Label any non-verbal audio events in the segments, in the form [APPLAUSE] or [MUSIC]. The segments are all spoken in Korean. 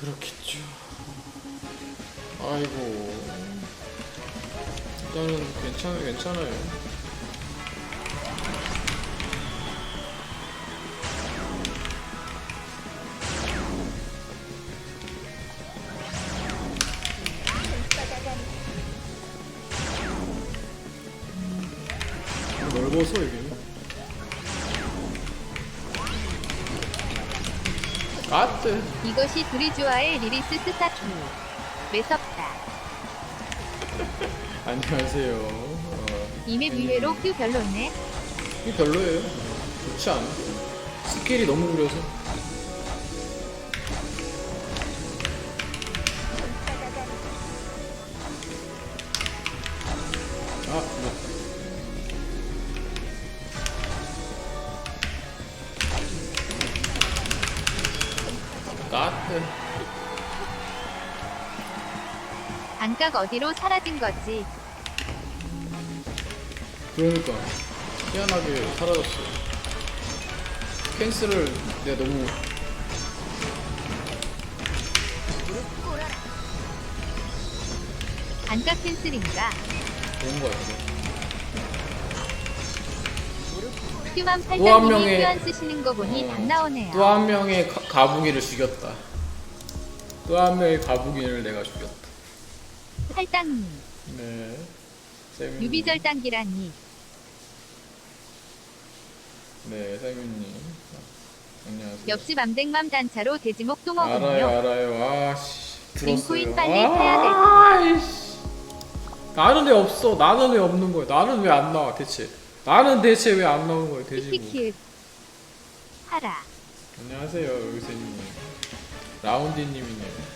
그렇겠죠. 아이고. 일단은 괜찮아요, 괜찮아요. 이것이 둘이 좋아의 리리스 스타트. 매섭다. [LAUGHS] 안녕하세요. 어, 이맵 의외로 큐 별로네. 이게 별로예요. 좋지 않아. 스킬이 너무 구려서. 안각 어디로 사라진 거지? 그러니까 희한하게 사라졌어. 캔슬을 내가 너무 안각 캔슬인가? 좋은 거 같아. 큐만 또한 팔당님이 명의- 표현 쓰시는 거 보니 어, 답 나오네요. 또 한 명의 가, 가부기를 죽였다. 또 한 명의 가부기를 내가 죽였다. 팔당님, 네. 세민님. 유비절 당기라니. 네, 세민님. 안녕하세요. 옆집 암댕맘 단차로 돼지목 또 먹었네요. 알아요, 알아요. 아씨. 들었어요. 링코인 빨리 아, 사야 될 아이씨. 나는 왜 없어? 나는 왜 없는 거야? 나는 왜 안 나와 대체? 나는 대체 왜 안 나오는 거야? 키키키. 하라. 안녕하세요, 의세님. 라운디님이네요.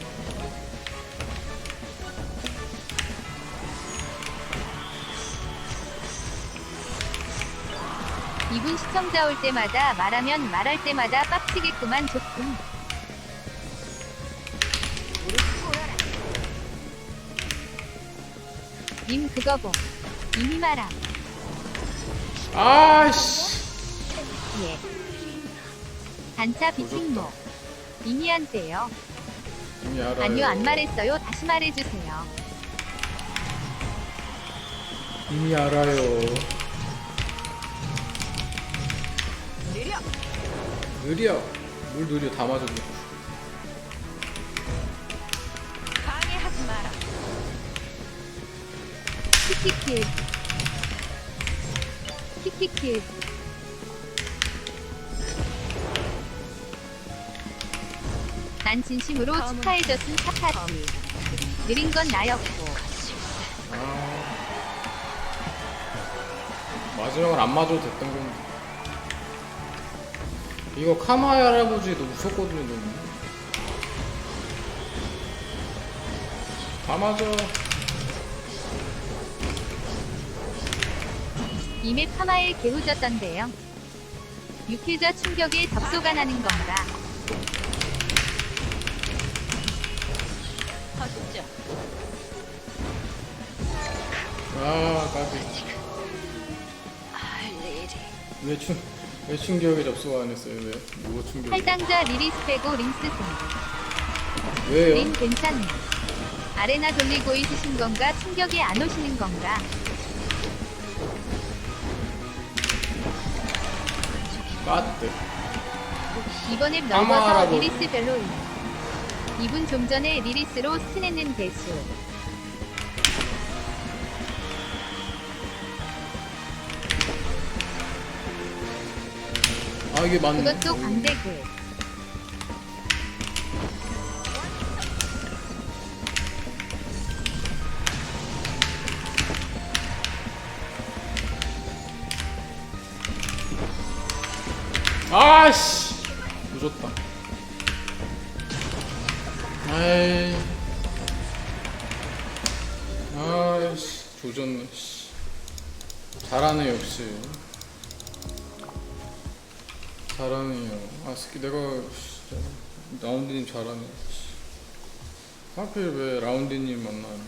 이분 시청자 올 때마다 말하면 말할 때마다 빡치겠구만 좋군. 님 그거 봄. 이미 말함. 아씨. 예. 단차 비팅모. 이미 한대요. 이미 알아요. 아니요 안 말했어요. 다시 말해주세요. 이미 알아요. 느려. 물 느려 다 맞았네. 방해하지 마라 키키키. 키키키. 난 진심으로 축하해줬음 착하지. 느린 건 나였고. 아. 마지막을 안 맞아도 됐던 건데. 이거 카마이 할아버지도 무섭거든요, 너무. 다 맞아. 이맵 하마에 개우졌던데요. 유쾌자 충격에 덥소가 나는 건가? 터졌죠 아, 까비. 할 일이 왜 충, 왜 충격에 접속 안 했어요? 왜? 뭐가 충격? 팔당자 리리스 빼고 링스 승. 왜요? 린 괜찮네. 아레나 돌리고 있으신 건가? 충격에 안 오시는 건가? 까뜨. 이번 앱 아마라고. 넘어서 리리스 별로임. 이분 좀 전에 리리스로 스냈는 대수. 아, 이게 맞네. 그것도 광대글. 아씨 늦었다 아이 아이씨 조졌네 씨. 잘하네 역시 잘하네요 아 스키 내가 진짜 라운디님 잘하네 씨. 하필 왜 라운디님 만나요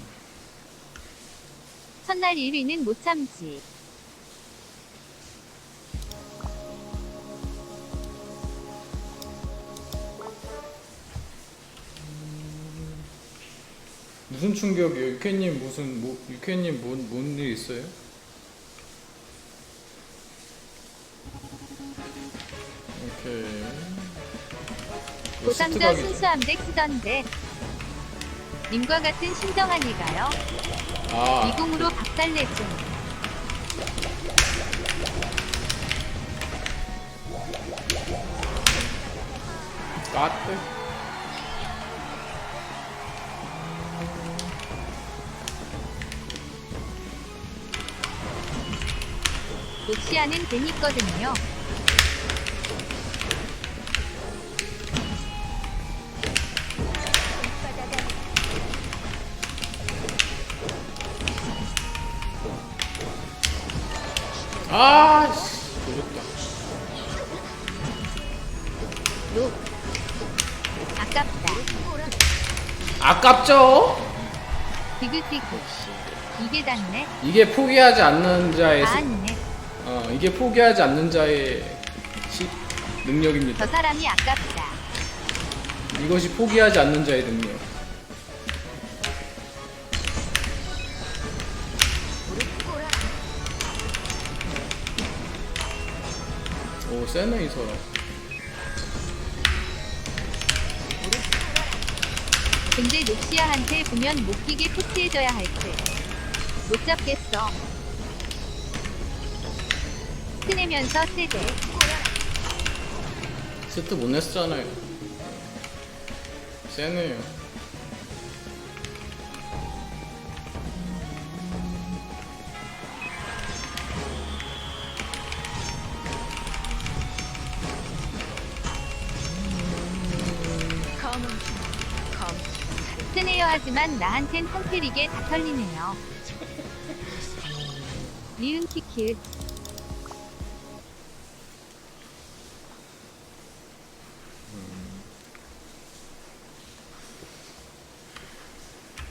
첫날 1위는 못 참지. 무슨 충격이에요? 육회님 무슨 뭐 육회님 뭔뭔일 있어요? 오케이. 고상자 스트각이죠. 순수함 덱 쓰던데. 님과 같은 신정한이가요. 아 미궁으로 박살내죠. 까뜨. 녹시아는 괜히 있거든요. 아씨. 아깝다. 아깝죠? 디귿디귿. 이게 닿네. 이게 포기하지 않는 자의 스- 닿았네. 어 이게 포기하지 않는 자의 시, 능력입니다. 저 사람이 아깝다. 이것이 포기하지 않는 자의 능력. 세네 이 사람. 근데 녹시아한테 보면 못 끼게 코치해줘야 할 듯. 못 잡겠어. 티내면서 세대. 세트 못 냈잖아요. 세네요. 하지만 나한텐 한캐릭에 다 털리네요. 리은 키킬.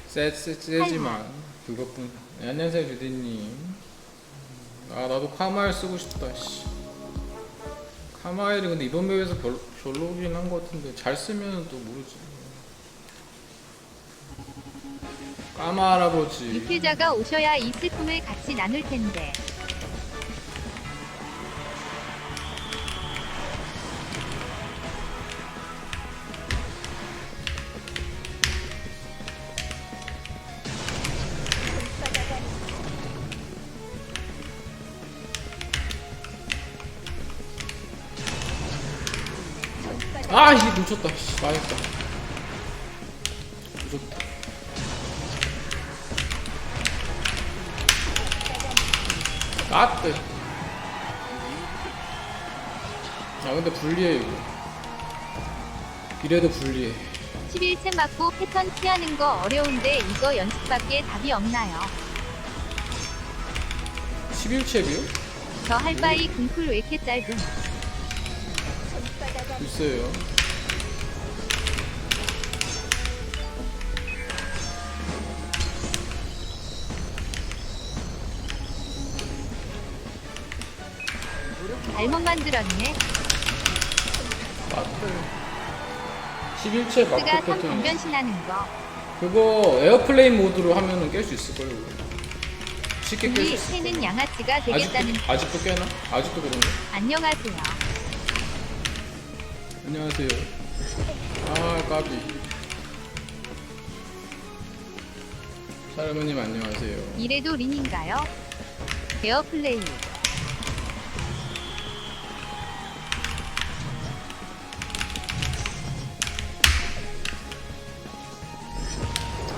세, 세, 세지만 그것뿐. 네, 안녕하세요 주디님. 아 나도 카마일 쓰고 싶다. 씨. 카마일이 근데 이번 맵에서 별, 별로긴 한 것 같은데 잘 쓰면 또 모르지. 까마 할아버지. 유필자가 오셔야 이 슬픔을 같이 나눌 텐데. 아 이게 놓쳤다. 씨, 망했다. 까뜨. 아 근데 불리해 이거. 이래도 불리해. 11챔 맞고 패턴 피하는 거 어려운데 이거 연습밖에 답이 없나요? 11챕이요? 저 할 바이 궁풀 왜 이렇게 짧음? 있어요. 잘못 만들었네. 까뜨. 11챕 마크 스가 3 패턴. 변신하는 거. 그거 에어플레인 모드로 하면은 깰 수 있을 거예요. 쉽게 깰 수 우리 있을. 새는 양아치가 되겠다는 아직도, 깨나? 아직도 그런가? 안녕하세요. 안녕하세요. 아 까비. 사르머님 안녕하세요. 이래도 린인가요? 에어플레이.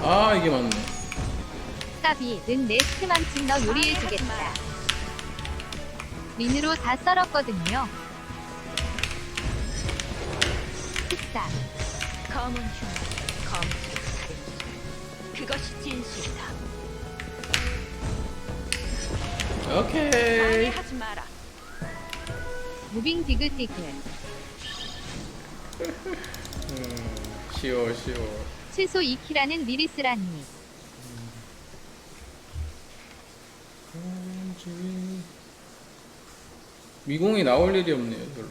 아 이게 맞네. 까비 는 내 스트망친 너 요리해주겠다. 린으로 다 썰었거든요. 특사. 검은 흉. 검. 살인. 그것이 진실이다. 오케이. 방해하지 마라. 무빙 디귿디귿. [LAUGHS] 음, 쉬워 쉬워. 최소 2키라는 리리스라니. 미공이 나올 일이 없네요 별로.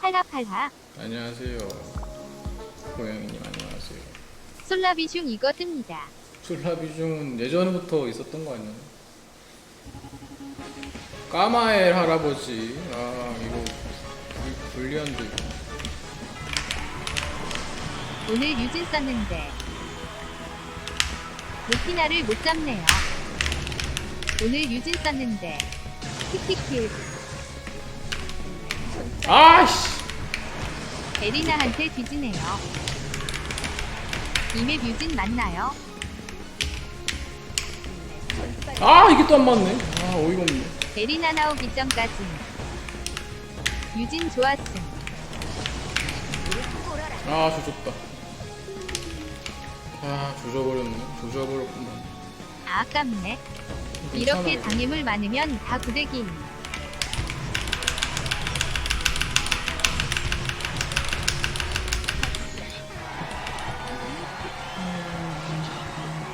팔라팔라. 안녕하세요. 고양이님 안녕하세요. 솔라비슝 이거 뜹니다. 술라비중은 예전부터 있었던 거 아니야? 까마엘 할아버지 아 이거 불- 불리한데 이거. 오늘 유진 썼는데 루피나를 못 잡네요. 오늘 유진 썼는데 키키키 아씨 에리나한테 뒤지네요. 이맵 유진 맞나요? 아 이게 또 안 맞네 아 어이가 없네 에리나 나오기 전까지 유진 좋았음. 아 조졌다 아 조져버렸네 조져버렸구만 아, 아깝네. 이렇게 이거. 장애물 많으면 다 구대기임.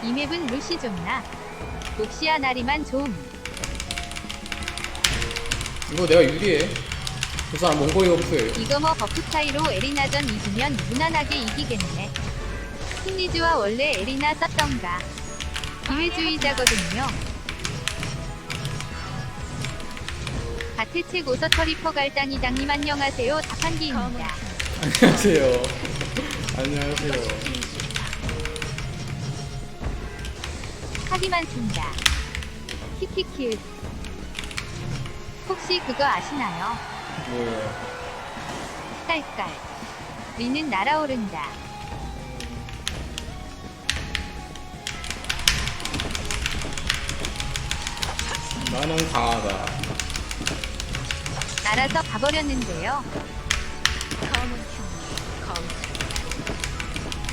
이 맵은 루시 좋나? 녹시아 나리만 좀. 이거 내가 유리해 그 사람 몽골이 오프예요 이거 뭐 버프 차이로 에리나전 이기면 무난하게 이기겠네. 승리주와 원래 에리나 썼던가. 기회주의자거든요. 가태책 오서터 리퍼 갈당이당님 안녕하세요. 검은 다판기입니다. 안녕하세요 안녕하세요 하기만 쓴다. 키키키. 혹시 그거 아시나요? 뭐예요 깔깔. 리는 날아오른다. 나는 강하다 날아서 가버렸는데요. 검은 흉 검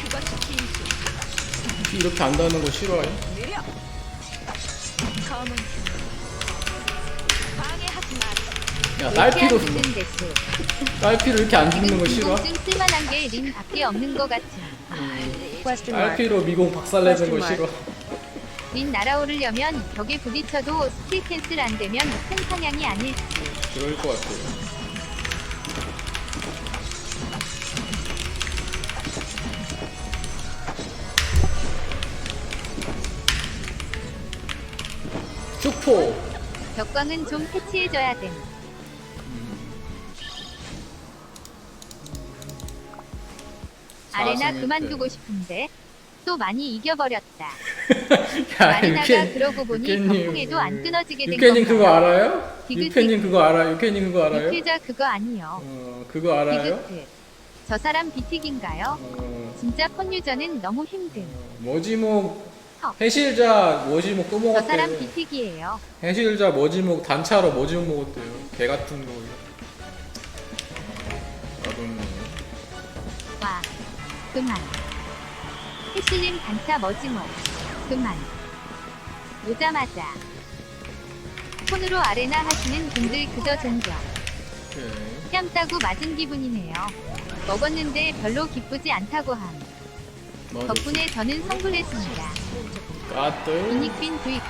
그것이 진실 이렇게 안다는 거 싫어해? 느려 검은 흉 방해하지 마라 야 딸피로 무슨 대수. 딸피로 이렇게 안 죽는 거 싫어? 궁금증 쓸만한 게 린 밖에 없는 것 같음. 딸피로 미공 박살내는 거 싫어? 린 날아오르려면 벽에 부딪혀도 스킬 캔슬 안 되면 큰 사냥이 아닐지. 그럴 것 같아요 슈포 벽광은 좀 패치해줘야 됨. 아레나 사승일 그만두고 때. 싶은데 또 많이 이겨버렸다. [LAUGHS] 야 유캔 그러고 보니 유캔님. 덕풍에도 안 끊어지게 된 유캔님 그거 건가요? 알아요? 디귿 유캔님 그거 알아? 유캔님 그거 알아요? 육회자 그거 아니요. 어 그거 알아요? 디귿. 저 사람 비틱인가요? 어, 진짜 폰유저는 너무 힘듦. 머지목 어. 해실자 머지목 또 저 사람 먹었대 비틱이에요. 해실자 머지목 단차로 머지목 먹었대요 개 같은 거 와. 그만. 해슬림 단차 머지모. 그만. 오자마자. 폰으로 아레나 하시는 분들 그저 존경. 오케이 뺨 따고 맞은 기분이네요. 먹었는데 별로 기쁘지 않다고 함. 덕분에 저는 성불했습니다. 까뜨 비닉빈 두입구.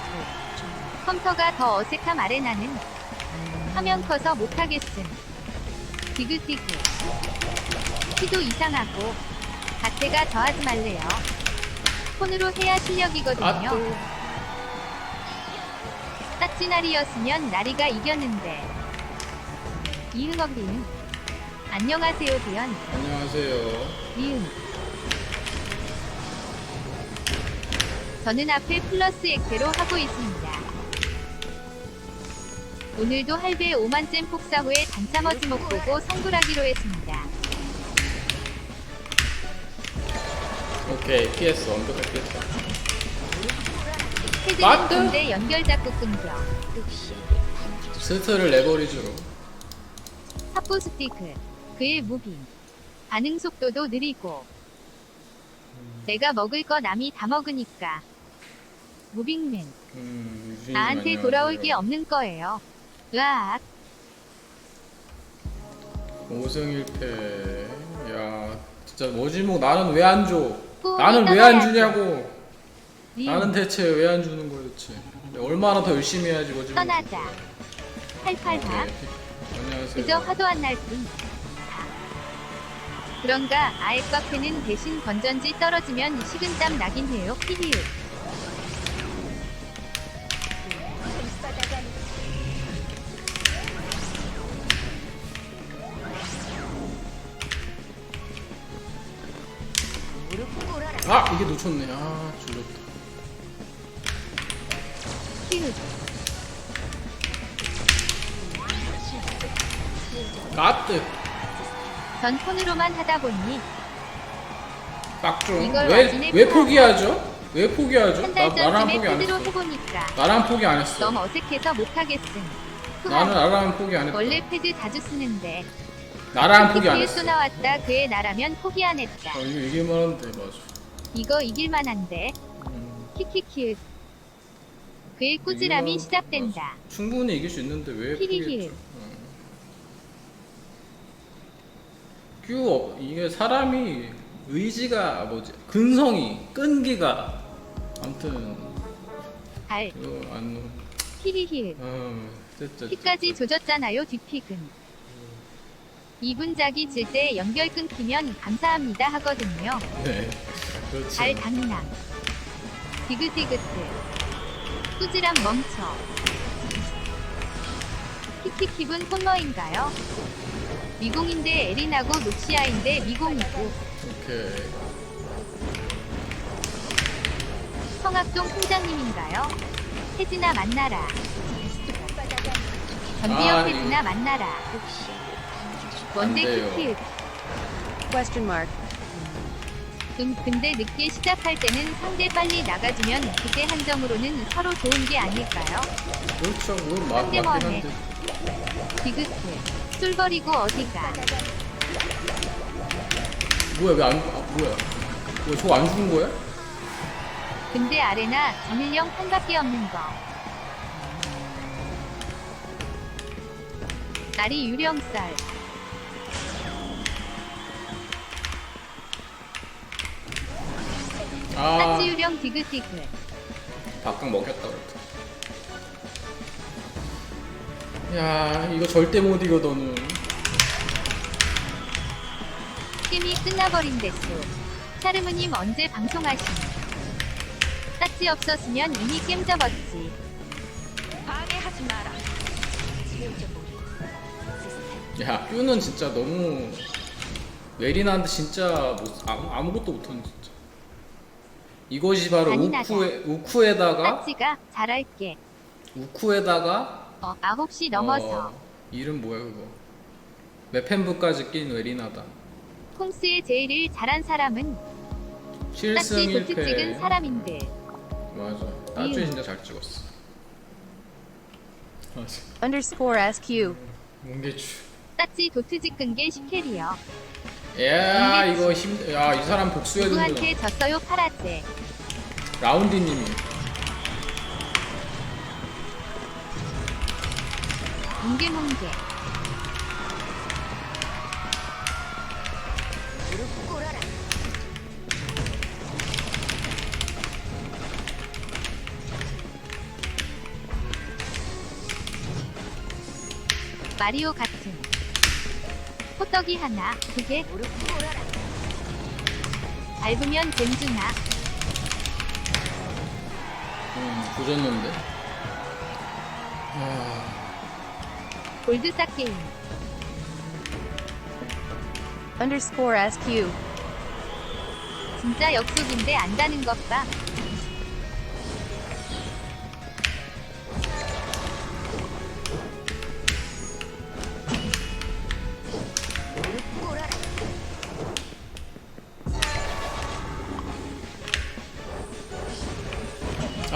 컴퓨터가 더 어색함 아레나는 화면 커서 못하겠음. 디귿디귿. 키도 이상하고 자체가 더 하지 말래요. 폰으로 해야 실력이거든요. 딱지날이었으면 나리가 이겼는데. 이응억 리응. 안녕하세요 대현. 안녕하세요 리응. 저는 앞에 플러스 액대로 하고 있습니다. 오늘도 할배 5만잼 폭사 후에 단차 머지목 보고 성불하기로 했습니다. 오케이 피했어 완벽하게 피했다 헤드는 맞다. 군대 연결 잡고 끊겨. 스트를 레버리지로 사포 스티크. 그의 무빙. 반응 속도도 느리고. 내가 먹을 거 남이 다 먹으니까. 무빙맨. 음, 나한테. 돌아올 게 없는 거예요. 으악. 5승 1패 야 진짜 머지목 나는 왜 안 줘? 나는 왜 안. 주냐고 리응. 나는 대체 왜 안 주는 거였지 얼마나 더 열심히 해야지 머지목 떠나자. 오케이. 안녕하세요 그저 화도 안날 뿐. 그런가 아예 카페는 대신 건전지 떨어지면 식은땀 나긴 해요. 히히읍. 이게 놓쳤네. 아 졸렸다. 까뜨. 전 폰으로만 하다 보니 빡좀. 이걸 왜 나중에 왜또 포기하죠? 왜 포기하죠? 한 나 달 나랑 전쯤에 포기 안 패드로 했어. 해보니까 나랑 포기 안 했어. 너무 어색해서 못하겠음. 나는 후한. 나랑 포기 안 했다. 원래 패드 자주 쓰는데 나랑 포기 안 했어. 또 나왔다 그의 나라면 포기 안 했다. 아, 이거 이길만 한데 맞아. 이거 이길만한데 음, 키키키윽. 그의 꾸지람이 시작된다. 맞아. 충분히 이길 수 있는데 왜 히히히. 포기했죠? 어. 큐 어, 이게 사람이 의지가 뭐지? 근성이 끈기가 아무튼 알 이거 안 히히히윽. 어, 됐죠. 피까지 조졌잖아요 뒷픽은. 이분작이 질 때 연결 끊기면 감사합니다 하거든요. 네. 그렇죠. 잘 당랑. 디귿디귿. 꾸지람 멈춰. 키키킵은 폰머인가요? 미공인데 에린하고 녹시아인데 미공이고 오케이. 성악동 팀장님인가요? 혜진아 만나라. 아, 전비영 이- 혜진아 만나라. 원대 Question mark. 음, 근데 늦게 시작할 때는 상대 빨리 나가주면 그게 한정으로는 서로 좋은 게 아닐까요? 그렇죠. 그건 맞, 상대 맞긴. 한데. 디귿트. 술 버리고 어디가? 뭐야 왜 안? 아, 뭐야? 뭐 저거 안 죽은 거야? 근데 아레나 정일령 판밖에 없는 거. 날이 유령썰. 아, 딱지 유령 디귿디귿. 밥강 먹였다 그랬다. 야, 이거 절대 못 이겨 너는. 게임이 끝나버린 데수. 차르무님 언제 방송하시니? 딱지 없었으면 이미 게임 접었지. 방해하지 마라. 야, 뷰는 진짜 너무 웨리나한테 진짜 뭐, 아무, 아무것도 못하는. 이것이 바로 잔인하다. 우쿠에 우쿠에다가 딱지가 잘할게. 우쿠에다가 어, 9시 넘어서. 어, 이름 뭐야 그거? 메펜부까지 낀 웨리나다. 콩스의 제일을 잘한 사람은 실승 딱지 도트 찍은 1패. 사람인데. 맞아. 이유. 진짜 잘 찍었어. 맞아. Underscore SQ. 뭉개추. 딱지 도트 찍은 게 시켈이요. 야 이거 힘. 야이 사람. 누구한테 졌어요 파라제. 라운디님이. 뭉게뭉게. 마리오 같은 호떡이 하나, 그게 밟으면 잼주나 음 조졌는데. 아 골드사 게임. Underscore SQ. 진짜 역속인데 안다는 것 봐.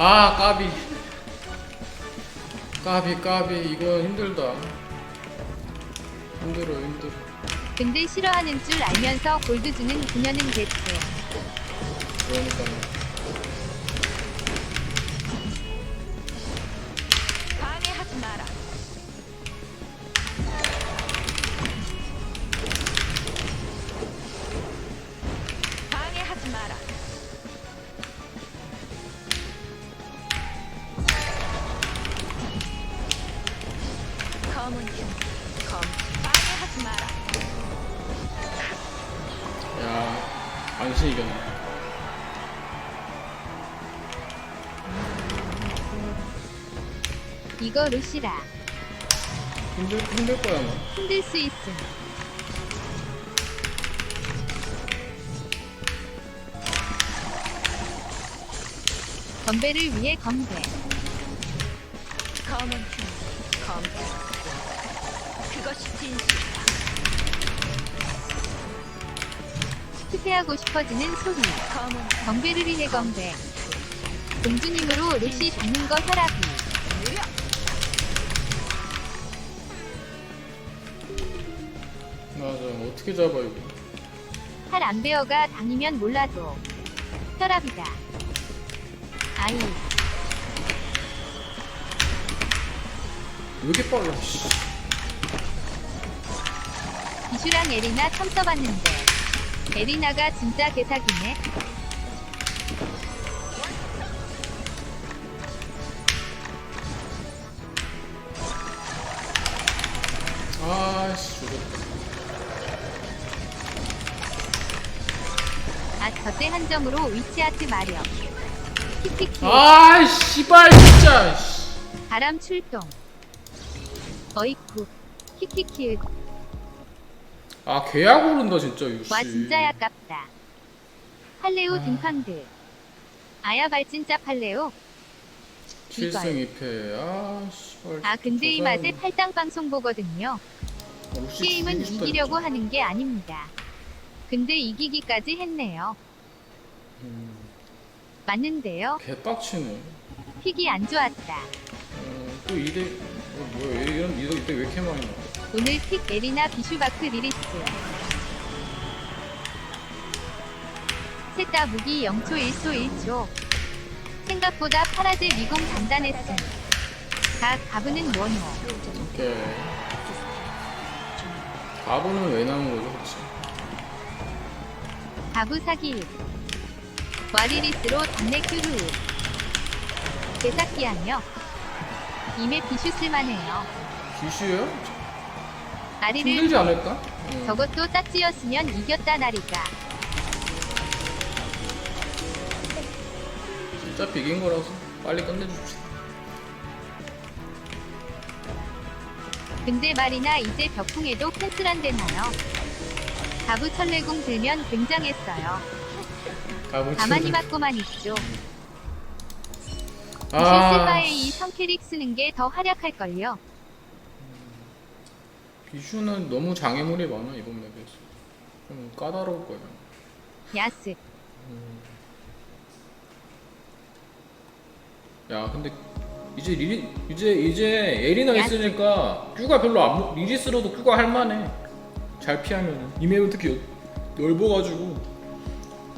아 까비. 까비 까비 이거 힘들다. 힘들어 힘들어. 근데 싫어하는 줄 알면서 골드 주는 그녀는 대체 그러니까. 방 이거 루시라. 힘들 힘들 거야 뭐. 힘들 수 있음. 건배를 위해 건배. 검은 춤. 검. 그것이 진실이다. 후퇴하고 싶어지는 소리. 검은 건배를 위해 건배. 공주님으로 루시 잡는 거 혈압이. 어떻게 잡아 이거. 팔 안 베어가 당이면 몰라도 혈압이다. 아이, 왜 이렇게 빨라? 씨. 비슈랑 에리나 처음 써봤는데 에리나가 진짜 개사기네. 아씨 아, 저때 한 점으로 위치아트 마력. 키키키. 아 씨발 진짜. 씨. 바람 출동. 어이쿠. 키키키. 아 계약 오른다 진짜 유씨. 와 진짜 아깝다. 팔레오 등팡드. 아야 발진짜 팔레오. 7승 2패. 아 씨발. 아 근데 이저 맛에 팔당 방송 보거든요. 혹시 게임은 이기려고. 하는 게 아닙니다. 근데 이기기까지 했네요. 음, 맞는데요. 개빡치네. 픽이 안 좋았다. 어, 또 이대 어, 뭐야 얘 이런 이거 이때 왜 이렇게 많이 나? 오늘 픽 에리나 비슈바크 리리스. 셋 다 무기 0초 1초 1초. 생각보다 파라드 미공 단단했음. 각 가브는 원호. 오케이. 바보는 왜 나온 거죠, 그치? 가브 사기. 와리리스로 단내 큐르. 개삭기하며. 임에 비슈 쓸만해요. 귀슈요? 아리를 힘들지 않을까? 응. 저것도 딱지였으면 이겼다 나리가. 진짜 비긴 거라서 빨리 끝내줍시다. 근데 말이나 이제 벽풍에도 캔슬 안 되나요? 가부 천레궁 들면 굉장했어요. 가보자. 가만히 받고만 있죠. 아, 비슈 바에 이 성캐릭 쓰는 게 더 활약할걸요. 비슈는 너무 장애물이 많아 이번 맵에서. 좀 까다로울 거야. 야스. 야, 근데 이제 리리 이제 이제 에리나 야. 있으니까 큐가 별로 안 먹- 리리스로도 큐가 할만해. 잘 피하면은 이 맵은 특히 여- 넓어가지고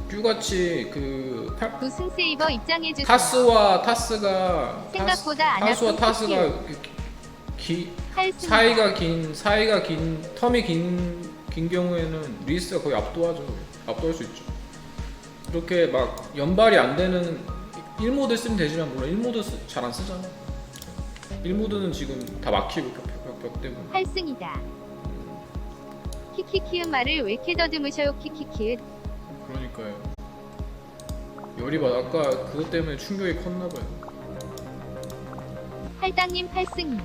큐같이 그 팔- 부승 세이버 입장해 주세요. 타스와 타스가 생각보다 안 타스, 와 아픈 타스가. 그 기, 할수 사이가 긴 사이가 긴 텀이 긴, 긴 경우에는 리스가 거의 압도하죠. 압도할 수 있죠. 이렇게 막 연발이 안 되는 1모드 쓰면 되지만 물론 1모드 잘 안 쓰잖아. 1모드는 지금 다 막히고 벽, 벽, 벽 때문에. 8승이다. 키키키은 말을 왜 이렇게 더듬으셔요 키키키은. 그러니까요. 열이 받 아까 그것 때문에 충격이 컸나 봐요. 팔당님 8승이.